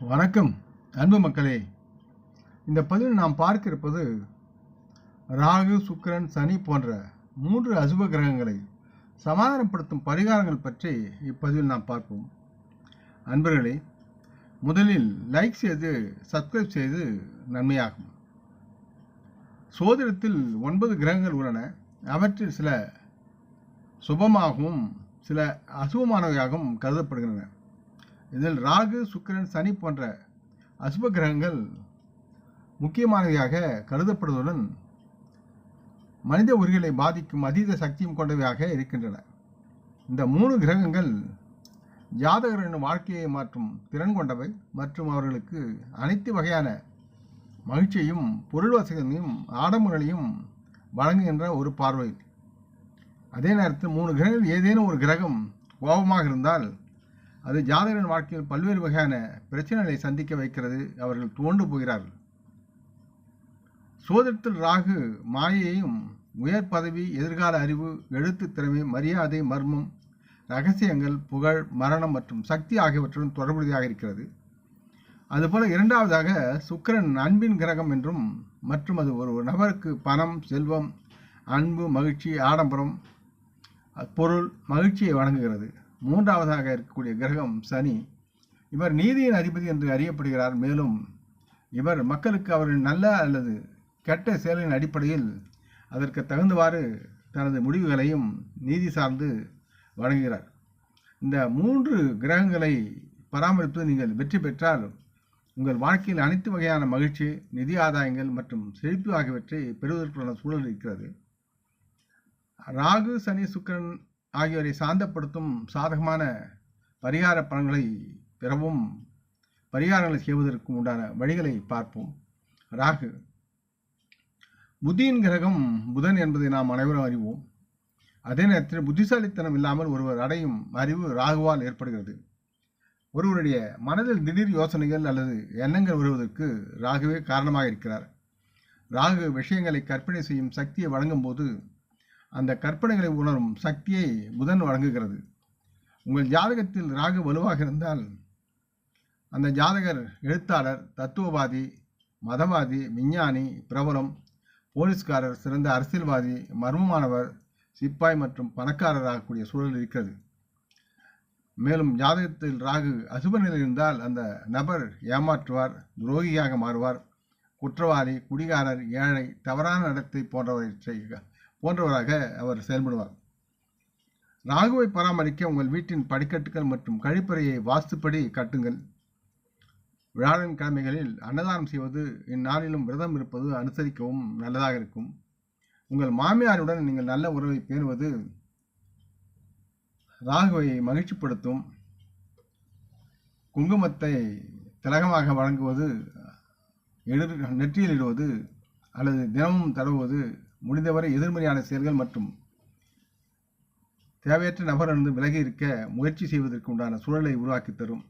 வணக்கம் அன்பு மக்களே. இந்த பதிவில் நாம் பார்க்க இருப்பது ராகு சுக்கிரன் சனி போன்ற மூன்று அசுப கிரகங்களை சமாதானப்படுத்தும் பரிகாரங்கள் பற்றி இப்பதிவில் நாம் பார்ப்போம். அன்பர்களே முதலில் லைக் செய்து சப்ஸ்கிரைப் செய்து நன்மையாகும். சோதிடத்தில் ஒன்பது கிரகங்கள் உள்ளன. அவற்றில் சில சுபமாகவும் சில அசுபமானவையாகவும் கருதப்படுகின்றன. இதில் ராகு சுக்கிரன் சனி போன்ற அசுப கிரகங்கள் முக்கியமானவையாக கருதப்படுவதுடன் மனித உயிர்களை பாதிக்கும் அதீத சக்தியும் கொண்டவையாக இருக்கின்றன. இந்த மூணு கிரகங்கள் ஜாதகரின் வாழ்க்கையை மாற்றும் திறன் கொண்டவை மற்றும் அவர்களுக்கு அனைத்து வகையான மகிழ்ச்சியையும் பொருள் வசதியையும் ஆடம்பரங்களையும் வழங்குகின்ற ஒரு பார்வை. அதே நேரத்தில் மூணு கிரகங்கள் ஏதேனும் ஒரு கிரகம் கோபமாக இருந்தால் அது ஜாதகரின் வாழ்க்கையில் பல்வேறு வகையான பிரச்சனைகளை சந்திக்க வைக்கிறது. அவர்கள் துவண்டு போகிறார்கள். சோதரத்தில் ராகு மாயையும் உயர் பதவி எதிர்கால அறிவு எழுத்து திறமை மரியாதை மர்மம் ரகசியங்கள் புகழ் மரணம் மற்றும் சக்தி ஆகியவற்றுடன் தொடர்புடையதாக இருக்கிறது. அதுபோல இரண்டாவதாக சுக்கரன் அன்பின் கிரகம் என்றும் மற்றும் அது ஒரு நபருக்கு பணம் செல்வம் அன்பு மகிழ்ச்சி ஆடம்பரம் பொருள் மகிழ்ச்சியை வழங்குகிறது. மூன்றாவதாக இருக்கக்கூடிய கிரகம் சனி. இவர் நீதியின் அதிபதி என்று அறியப்படுகிறார். மேலும் இவர் மக்களுக்கு அவரின் நல்ல அல்லது கெட்ட செயலின் அடிப்படையில் அதற்கு தகுந்தவாறு தனது முடிவுகளையும் நீதி சார்ந்து வழங்குகிறார். இந்த மூன்று கிரகங்களை பராமரித்து நீங்கள் வெற்றி பெற்றால் உங்கள் வாழ்க்கையில் அனைத்து வகையான மகிழ்ச்சி நிதி ஆதாயங்கள் மற்றும் செழிப்பு ஆகியவற்றை பெறுவதற்கான சூழல் இருக்கிறது. ராகு சனி சுக்கிரன் ஆகியோரை சாந்தப்படுத்தும் சாதகமான பரிகார பலன்களை பெறவும் பரிகாரங்களை செய்வதற்கும் உண்டான வழிகளை பார்ப்போம். ராகு. புத்தியின் கிரகம் புதன் என்பதை நாம் அனைவரும் அறிவோம். அதே நேரத்தில் புத்திசாலித்தனம் இல்லாமல் ஒருவர் அடையும் அறிவு ராகுவால் ஏற்படுகிறது. ஒருவருடைய மனதில் திடீர் யோசனைகள் அல்லது எண்ணங்கள் வருவதற்கு ராகுவே காரணமாக இருக்கிறார். ராகு விஷயங்களை கற்பனை செய்யும் சக்தியை வழங்கும் போது அந்த கற்பனைகளை உணரும் சக்தியை புதன் வழங்குகிறது. உங்கள் ஜாதகத்தில் ராகு வலுவாக இருந்தால் அந்த ஜாதகர் எழுத்தாளர் தத்துவவாதி மதவாதி விஞ்ஞானி பிரபலம் போலீஸ்காரர் சிறந்த அரசியல்வாதி மர்மமானவர் சிப்பாய் மற்றும் பணக்காரர் ஆகக்கூடிய சூழல் இருக்கிறது. மேலும் ஜாதகத்தில் ராகு அசுப நிலை இருந்தால் அந்த நபர் ஏமாற்றுவார் துரோகியாக மாறுவார். குற்றவாளி குடிகாரர் ஏழை தவறான நடத்தை போன்றவற்றை போன்றவராக அவர் செயல்படுவார். ராகுவை பராமரிக்க உங்கள் வீட்டின் படிக்கட்டுகள் மற்றும் கழிப்பறையை வாஸ்துப்படி கட்டுங்கள். விழாவின் கிழமைகளில் அன்னதானம் செய்வது இந்நாளிலும் விரதம் இருப்பது அனுசரிக்கவும் நல்லதாக இருக்கும். உங்கள் மாமியாருடன் நீங்கள் நல்ல உறவை பேணுவது ராகுவை மகிழ்ச்சிப்படுத்தும். குங்குமத்தை திலகமாக வழங்குவது எடு நெற்றியில் இடுவது அல்லது தினமும் தடவுவது முடிந்தவரை எதிர்மறையான செயல்கள் மற்றும் தேவையற்ற நபரிலிருந்து விலகி இருக்க முயற்சி செய்வதற்கு உண்டான சூழலை உருவாக்கி தரும்.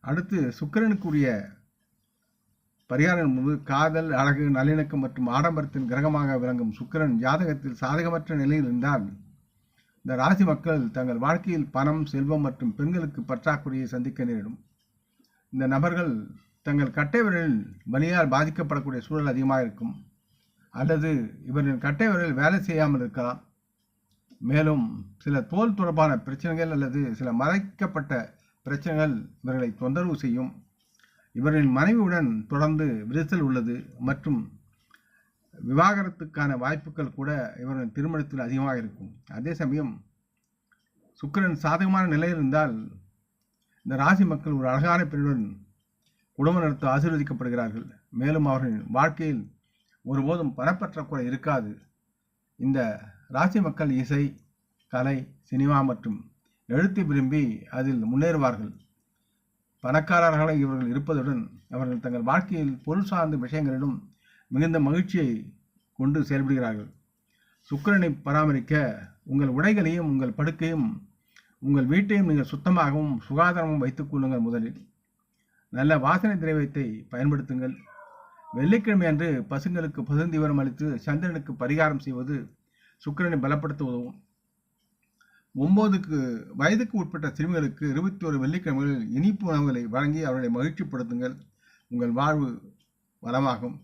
அடுத்து சுக்கிரனுக்குரிய பரிகாரம் முன்பு காதல் அழகு நல்லிணக்கம் மற்றும் ஆடம்பரத்தின் கிரகமாக விளங்கும் சுக்கிரன் ஜாதகத்தில் சாதகமற்ற நிலையில் இருந்தால் இந்த ராசி மக்கள் தங்கள் வாழ்க்கையில் பணம் செல்வம் மற்றும் பெண்களுக்கு பற்றாக்குறையை சந்திக்க நேரிடும். இந்த நபர்கள் தங்கள் கட்டை விரலில் வலியால் பாதிக்கப்படக்கூடிய சூழல் அதிகமாக இருக்கும். அல்லது இவரின் கட்டை வேலை செய்யாமல் இருக்கலாம். மேலும் சில தோல் தொடர்பான பிரச்சனைகள் அல்லது சில மறைக்கப்பட்ட பிரச்சனைகள் இவர்களை தொந்தரவு செய்யும். இவரின் மனைவியுடன் தொடர்ந்து விரிசல் உள்ளது மற்றும் விவாகரத்துக்கான வாய்ப்புகள் கூட இவரின் திருமணத்தில் அதிகமாக இருக்கும். அதே சமயம் சுக்கிரன் சாதகமான நிலை இருந்தால் இந்த ராசி மக்கள் ஒரு அழகான பெண்ணுடன் குடும்பம் நடத்த ஆசீர்வதிக்கப்படுகிறார்கள். மேலும் அவர்களின் வாழ்க்கையில் ஒருபோதும் பணப்பற்றக்குறை இருக்காது. இந்த ராசி மக்கள் இசை கலை சினிமா மற்றும் எழுத்து விரும்பி அதில் முன்னேறுவார்கள். பணக்காரர்களாக இவர்கள் இருப்பதுடன் அவர்கள் தங்கள் வாழ்க்கையில் பொருள் சார்ந்த விஷயங்களிலும் மிகுந்த மகிழ்ச்சியை கொண்டு செயல்படுகிறார்கள். சுக்கிரனை பராமரிக்க உங்கள் உடைகளையும் உங்கள் படுக்கையும் உங்கள் வீட்டையும் நீங்கள் சுத்தமாகவும் சுகாதாரமும் வைத்துக் கொள்ளுங்கள் முதலில். நல்ல வாசனை திரவியத்தை பயன்படுத்துங்கள். வெள்ளிக்கிழமை அன்று பசுங்களுக்கு பசுந்தீவரம் அளித்து சந்திரனுக்கு பரிகாரம் செய்வது சுக்கிரனை பலப்படுத்த உதவும். ஒன்பதுக்கு வயதுக்கு உட்பட்ட சிறுமிகளுக்கு இருபத்தி ஒரு வெள்ளிக்கிழமைகளில் இனிப்பு உணவுகளை வழங்கி அவர்களை மகிழ்ச்சிப்படுத்துங்கள். உங்கள் வாழ்வு வளமாகும்.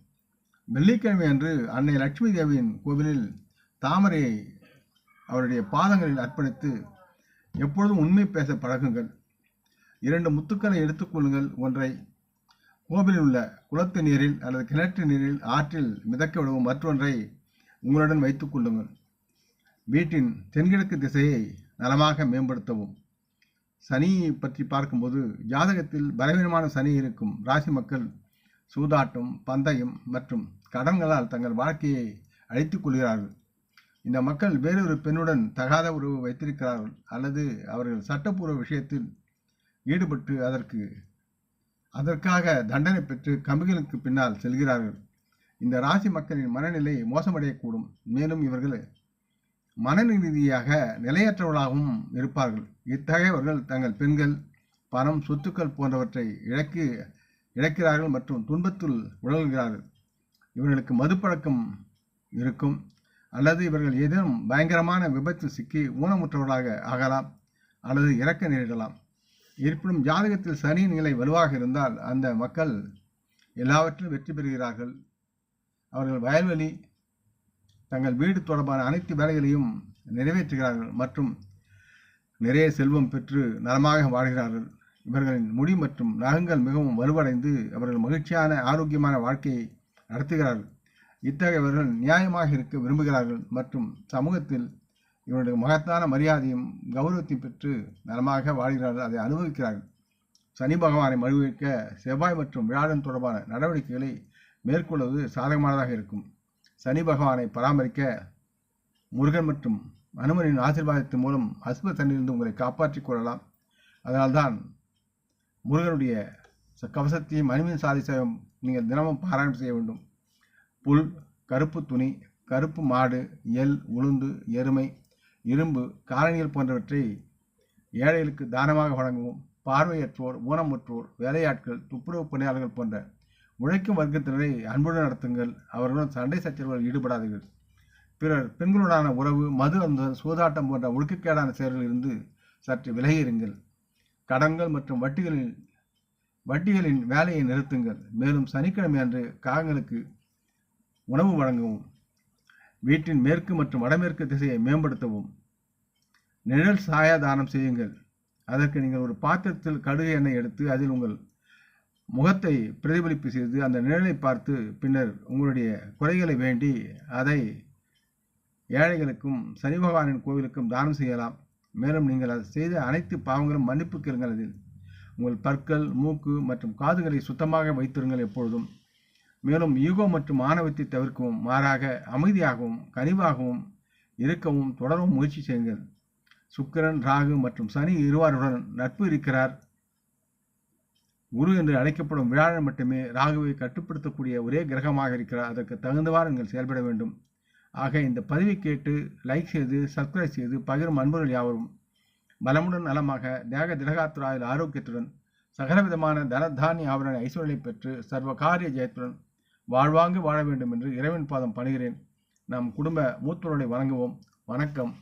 வெள்ளிக்கிழமை அன்று அன்னை லட்சுமி தேவியின் கோவிலில் தாமரையை அவருடைய பாதங்களில் அர்ப்பணித்து எப்பொழுதும் உண்மை பேச பழகுங்கள். இரண்டு முத்துக்களை எடுத்துக்கொள்ளுங்கள் ஒன்றை கோவிலில் உள்ள குளத்து நீரில் அல்லது கிணற்று நீரில் ஆற்றில் மிதக்க விடவும். மற்றொன்றை உங்களுடன் வைத்துக் கொள்ளுங்கள். வீட்டின் தென்கிழக்கு திசையை நலமாக மேம்படுத்தவும். சனியை பற்றி பார்க்கும்போது ஜாதகத்தில் பலவீனமான சனி இருக்கும். ராசி மக்கள் சூதாட்டம் பந்தயம் மற்றும் கடன்களால் தங்கள் வாழ்க்கையை அழித்துக் கொள்கிறார்கள். இந்த மக்கள் வேறொரு பெண்ணுடன் தகாத உறவு வைத்திருக்கிறார்கள். அல்லது அவர்கள் சட்டப்பூர்வ விஷயத்தில் ஈடுபட்டு அதற்கு அதற்காக தண்டனை பெற்று கம்பிகளுக்கு பின்னால் செல்கிறார்கள். இந்த ராசி மக்களின் மனநிலை மோசமடையக்கூடும். மேலும் இவர்கள் மனரீதியாக நிலையற்றவர்களாகவும் இருப்பார்கள். இத்தகையவர்கள் தங்கள் பெண்கள் பணம் சொத்துக்கள் போன்றவற்றை இழக்கு இழக்கிறார்கள் மற்றும் துன்பத்தில் உழல்கிறார்கள். இவர்களுக்கு மதுப்பழக்கம் இருக்கும். அல்லது இவர்கள் ஏதேனும் பயங்கரமான விபத்து சிக்கி ஊனமுற்றவர்களாக ஆகலாம். அல்லது இறக்க நேரிடலாம். இருப்பினும் ஜாதகத்தில் சனி நிலை வலுவாக இருந்தால் அந்த மக்கள் எல்லாவற்றிலும் வெற்றி பெறுகிறார்கள். அவர்கள் வயல்வெளி தங்கள் வீடு தொடர்பான அனைத்து வேலைகளையும் நிறைவேற்றுகிறார்கள் மற்றும் நிறைய செல்வம் பெற்று நலமாக வாழ்கிறார்கள். இவர்களின் முடி மற்றும் நகங்கள் மிகவும் வலுவடைந்து அவர்கள் மகிழ்ச்சியான ஆரோக்கியமான வாழ்க்கையை நடத்துகிறார்கள். இத்தகையவர்கள் நியாயமாக இருக்க விரும்புகிறார்கள் மற்றும் சமூகத்தில் இவருடைய மகத்தான மரியாதையும் கௌரவத்தையும் பெற்று நலமாக வாழ்கிறார்கள். அதை அனுபவிக்கிறார்கள். சனி பகவானை மழுவிக்க செவ்வாய் மற்றும் வியாழன் தொடர்பான நடவடிக்கைகளை மேற்கொள்வது சாதகமானதாக இருக்கும். சனி பகவானை பராமரிக்க முருகன் மற்றும் அனுமனின் ஆசீர்வாதத்தின் மூலம் அசுப தண்ணிலிருந்து உங்களை காப்பாற்றிக் கொள்ளலாம். அதனால்தான் முருகனுடைய கவசத்தையும் அனுமின் சாதிசையும் நீங்கள் தினமும் பாராயணம் செய்ய வேண்டும். புல் கருப்பு துணி கருப்பு மாடு எள் உளுந்து எருமை இரும்பு காரணிகள் போன்றவற்றை ஏழைகளுக்கு தானமாக வழங்கவும் பார்வையற்றோர் ஊனமுற்றோர் வேலையாட்கள் துப்புரவு பணியாளர்கள் போன்ற உழைக்கும் வர்க்கத்தினரை அன்புடன் நடத்துங்கள். அவர்களுடன் சண்டை சச்சரவுகள் ஈடுபடாதீர்கள். பிறர் பெண்களுடனான உறவு மது அந்த சூதாட்டம் போன்ற ஒழுக்கக்கேடான செயல்களில் இருந்து சற்று விலகியிருங்கள். கடன்கள் மற்றும் வட்டிகளில் வட்டிகளின் வேலையை நிறுத்துங்கள். மேலும் சனிக்கிழமை அன்று காகங்களுக்கு உணவு வழங்கவும். வீட்டின் மேற்கு மற்றும் வடமேற்கு திசையை மேம்படுத்தவும். நிழல் சாய தானம் செய்யுங்கள். அதற்கு நீங்கள் ஒரு பாத்திரத்தில் கடுகு எண்ணெய் எடுத்து அதில் உங்கள் முகத்தை பிரதிபலிப்பு செய்து அந்த நிழலை பார்த்து பின்னர் உங்களுடைய குறைகளை வேண்டி அதை ஏழைகளுக்கும் சனி பகவானின் கோவிலுக்கும் தானம் செய்யலாம். மேலும் நீங்கள் அதை செய்த அனைத்து பாவங்களும் மன்னிப்பு கேளுங்கள் அதில். உங்கள் பற்கள் மூக்கு மற்றும் காதுகளை சுத்தமாக வைத்திருங்கள் எப்பொழுதும். மேலும் ஈகோ மற்றும் ஆணவத்தை தவிர்க்கவும் மாறாக அமைதியாகவும் கனிவாகவும் இருக்கவும் தொடரவும் முயற்சி செய்யுங்கள். சுக்கிரன் ராகு மற்றும் சனி இருவாருடன் நட்பு இருக்கிறார். குரு என்று அழைக்கப்படும் வியாழன் மட்டுமே ராகுவை கட்டுப்படுத்தக்கூடிய ஒரே கிரகமாக இருக்கிறார். அதற்கு தகுந்தவாறு நீங்கள் செயல்பட வேண்டும். ஆக இந்த பதிவை கேட்டு லைக் செய்து சப்ஸ்கிரைப் செய்து பகிரும் அன்பர்கள் யாவரும். பலமுடன் நலமாக தேக திடகாத்துராயில் ஆரோக்கியத்துடன் சகலவிதமான தனதானிய ஆவரண ஐஸ்வர்யங்களை பெற்று சர்வ காரிய ஜெயத்துடன் வாழ்வாங்கு வாழ வேண்டும் என்று இறைவன் பாதம் பணிகிறேன். நம் குடும்ப மூத்தோரை வணங்குவோம். வணக்கம்.